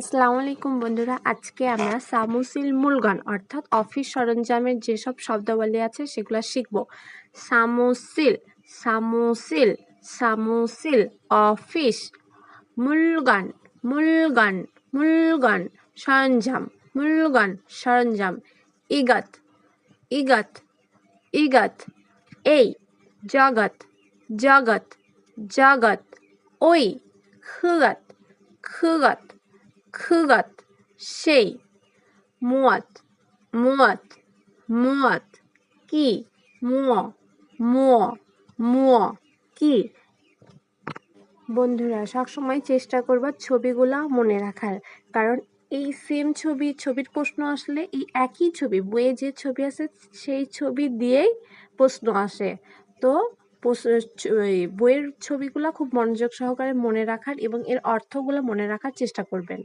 আসসালামু আলাইকুম বন্ধুরা, আজকে আমরা সামুসিল মূলগণ অর্থাৎ অফিস সরঞ্জামের যেসব শব্দাবলী আছে সেগুলো শিখব। সামুসিল সামুসিল সামুসিল, অফিস মূলগণ মূলগণ মূলগণ সরঞ্জাম মূলগণ সরঞ্জাম, ইগত ইগত ইগত, এই জগৎ জগৎ জগৎ ওই, খুগত খুগত খুগত, সেই, মুয়াত মুয়াত মুয়াত, কি কি। বন্ধুরা, সবসময় চেষ্টা করবা ছবিগুলা মনে রাখার। কারণ এই সেম ছবি, ছবির প্রশ্ন আসলে এই একই ছবি, বইয়ে যে ছবি আছে সেই ছবি দিয়েই প্রশ্ন আসে। তো বইয়ের ছবিগুলো খুব মনোযোগ সহকারে মনে রাখার এবং এর অর্থগুলো মনে রাখার চেষ্টা করবেন।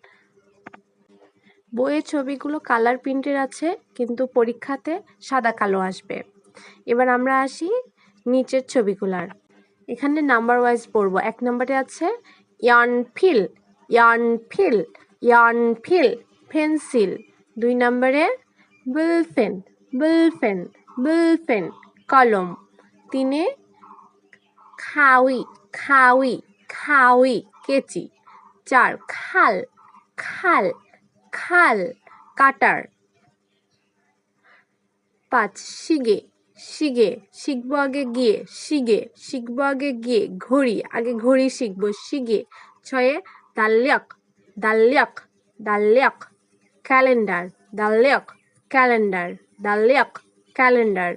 বইয়ের ছবিগুলো কালার প্রিন্টের আছে, কিন্তু পরীক্ষাতে সাদা কালো আসবে। এবার আমরা আসি নিচের ছবিগুলার। এখানে নাম্বার ওয়াইজ পড়ব। এক নম্বরে আছে ইয়ানফিল ইয়ানফিল ইয়ানফিল পেন্সিল দুই নম্বরে বুলফেন বুলফেন বুলফেন কলম। তিনে খাউই খাউই খাউই কেচি। চার, খাল খাল। খাল, কাটার। পাঁচ, শিগে শিগে, শিখব আগে গিয়ে, শিগে, শিখব আগে গিয়ে, ঘড়ি, আগে ঘড়ি শিখব, শিগে। ছয়ে, দাল্যাক দাল্যাক দাল্যাক, ক্যালেন্ডার দাল্যাক ক্যালেন্ডার দাল্যাক, ক্যালেন্ডার।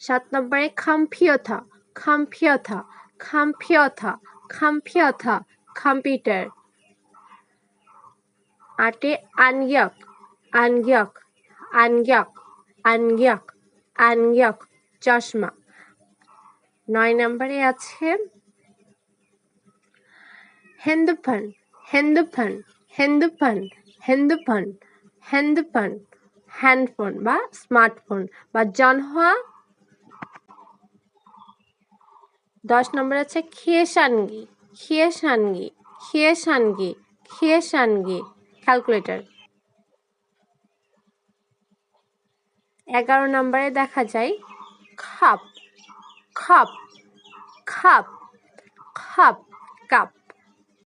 সাত নম্বরে খাম্পিয়থা খাম্পিয়থা খাম্পিয়থা খাম্পিয়থা কম্পিউটার। আটে আনগ্যাক আনগ্যাক আনগ্যাক আনগ্যাক আনগ্যাক, চশমা। নয় নম্বরে আছে হেন্দুফান হেন্দুফান হেন্দুফান হেন্দুফান হেন্দুফান হ্যান্ডফোন বা স্মার্টফোন বা জনহোয়া দশ নম্বর আছে খেসানগি খেসানগি খেসানগি খেসানগি ক্যালকুলেটর এগারো নম্বরে দেখা যায় খাপ খাপ খাপ খাপ কাপ।